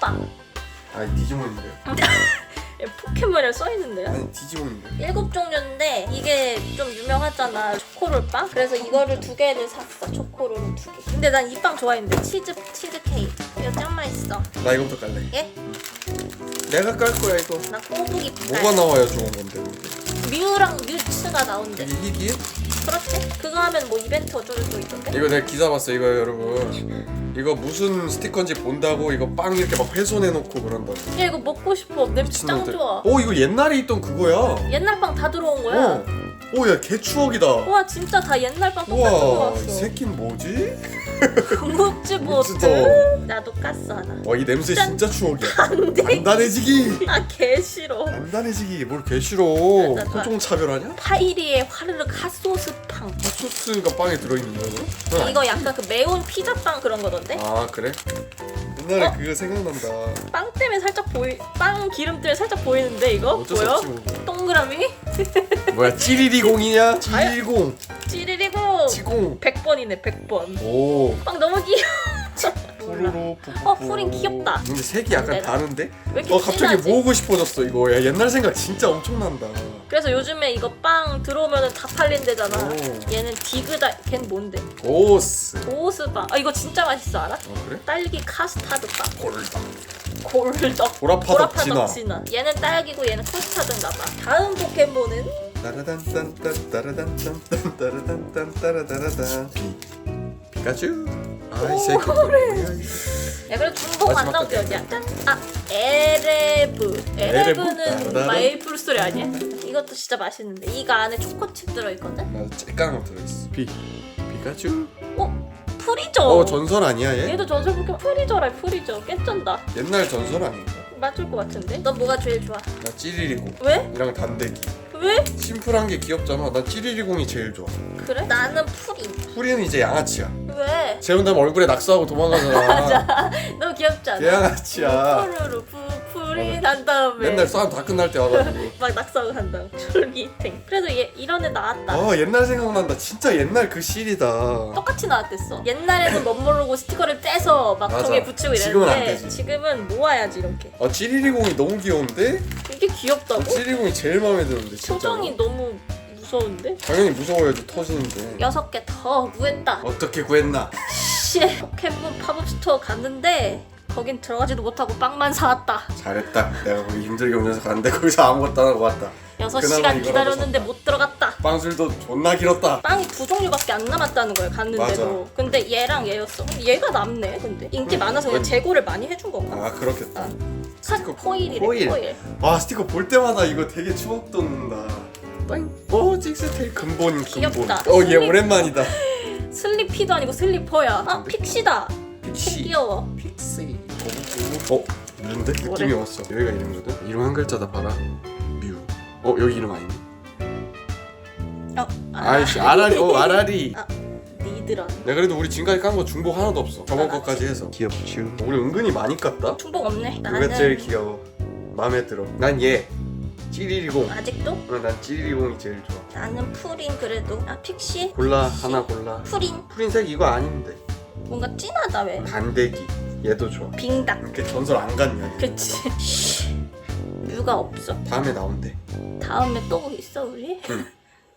빵. 아니 디지몬인데요. 예, 포켓몬이라 써 있는데요. 아니 디지몬인데요. 일곱 종류인데 이게 좀 유명하잖아 초코롤 빵. 그래서 이거를 두 개를 샀어. 초코롤 두 개. 근데 난 이 빵 좋아했는데 치즈 치즈 케이크. 이거 짱 맛있어. 나 이거부터 깔래. 예? 내가 깔 거야 이거. 나 꼬부기 뭐가 빨. 나와야 좋은 건데. 뮤랑 뮤츠가 나온대. 이게 희귀해? 그렇지? 그거 하면 뭐 이벤트 어쩌고 저쩌고 있던데? 이거 내가 기사 봤어 이거 여러분. 이거 무슨 스티커인지 본다고 이거 빵 이렇게 막 훼손해놓고 그런다. 야 이거 먹고 싶어. 냄새 짱 미친놈들. 좋아. 어 이거 옛날에 있던 그거야. 옛날 빵 다 들어온 거야. 어. 오야 개 추억이다. 와 진짜 다 옛날 빵 똑같은 거 우와. 이 새끼는 뭐지? 궁극지 보트. 멋지다. 나도 깠어 하나. 와 이 냄새 짠. 진짜 추억이야. 안돼. 단단해지기. 아개 싫어. 단단해지기 뭘 개 싫어. 나. 토종 차별하냐? 파이리에 화르르 핫소스 빵. 핫소스가 빵에 들어있는 거는? 이거 약간 그 매운 피자 빵 그런 거던데? 아 그래? 옛날에 어? 그거 생각난다. 빵 때문에 살짝 보이 빵 기름 때문에 살짝 보이는데 이거 어쩔 수? 없지 뭐. 동그라미? 뭐야 찌리리공이냐? 찌리리공. 찌리리고 찌공. 100번이네 100번. 오. 빵 너무 귀여워. 몰라. 뽀로로 푸푸푸. 어, 푸린 귀엽다. 근데 색이 약간 내가- 다른데? 왜 이렇게 어 갑자기 진하지? 모으고 싶어져서 이거. 야 옛날 생각 진짜 엄청난다. 그래서 요즘에 이거 빵 들어오면 다 팔린대잖아. 오. 얘는 디그다 걔는 뭔데? 오스. 도스빵. 아 이거 진짜 맛있어 알아? 어 그래? 딸기 카스타드 빵. 골다. 골덕. 보라파덕 진화. 얘는 딸기고 얘는 카스타드인가 봐. 다음 포켓몬은 따라단딴딴 따라단딴딴 따라단딴 따라다라단 비 피카츄 아이 새끼. 야 그래 중복 안 마지막 거까지. 어디야? 짠! 아 에레브. 에레브? 에레브는 따라다라. 마이플 스토리 아니야? 이것도 진짜 맛있는데 이거 안에 초코칩 들어있거든? 맞아 쬐까만 거 들어있어 비 피카츄 어? 프리저! 어 전설 아니야 얘? 얘도 전설 포켓몬 프리저라 프리저 깨쩐다 옛날 전설 아닌가? 맞을 것 같은데? 넌 뭐가 제일 좋아? 나 찌리리공 왜? 이랑 단대기 왜? 심플한 게 귀엽잖아 난 찌리리공이 제일 좋아 그래? 나는 프린 풀이는 이제 양아치야 왜? 재운 다음 얼굴에 낙서하고 도망가잖아 맞아 너무 귀엽지 않아? 개양아치야 푸르르 푸 프린 한 다음에 맨날 싸움 다 끝날 때 와가지고 막 낙서하고 한 다음 졸기탱 그래도 얘 이런 애 나왔다 아 옛날 생각난다 진짜 옛날 그 실이다 똑같이 나왔댔어. 옛날에는 멋 모르고 스티커를 떼서 막 맞아. 종이에 붙이고 지금은 안 이랬는데 되지. 지금은 모아야지 이렇게. 아 찌리리공이 너무 귀여운데? 이게 귀엽다고? 찌리공이 제일 마음에 드는데 진짜 표정이 너무 무서운데? 당연히 무서워야지 터지는데 여섯 개 더 구했다. 어떻게 구했나? 씨, 포켓몬 팝업 스토어 갔는데 거긴 들어가지도 못하고 빵만 사왔다. 잘했다 내가 거기 힘들게 운전해서 갔는데 거기서 아무것도 안 하고 왔다 여섯 그나마 시간 이거라도 기다렸는데 샀다. 못 들어갔다. 빵술도 존나 길었다 빵이 두 종류밖에 안 남았다는 거예요 갔는데도. 근데 얘랑 얘였어. 얘가 남네. 근데 인기 많아서 그냥 음. 재고를 많이 해준 건가? 아 그렇겠다 아. 스티커 사 포일이래 포일. 포일. 아 스티커 볼 때마다 이거 되게 추억 돋는다 오 찍스테일 근본 근본 귀엽다. 어얘 오랜만이다 슬리피도 아니고 슬리퍼야. 아 픽시다. 픽시 귀여워. 픽시 어? 뮤인데? 느낌이? 왔어. 여기가 이름이거든? 이름 한 글자다 봐라. 뮤 어 여기 이름 아니네 어, 아이씨 아라리. 어 아라리. 아, 니드런. 야 그래도 우리 지금까지 깐 거 중복 하나도 없어. 저번. 거까지 해서. 귀엽죠 우리 은근히 많이 깠다. 충복 없네. 누가 나는 제일 귀여워. 마음에 들어. 난 얘. 찌리리공. 아직도? 응, 난 찌리리공이 제일 좋아. 나는 푸린 그래도. 아 픽시? 골라 하나 골라. 푸린. 푸린색 이거 아닌데. 뭔가 진하다 왜? 단대기 얘도 좋아 빙당. 이렇게 전설 안 갔냐 얘. 그치. 뮤가 없어. 다음에 나온대 다음에 또 있어 우리? 응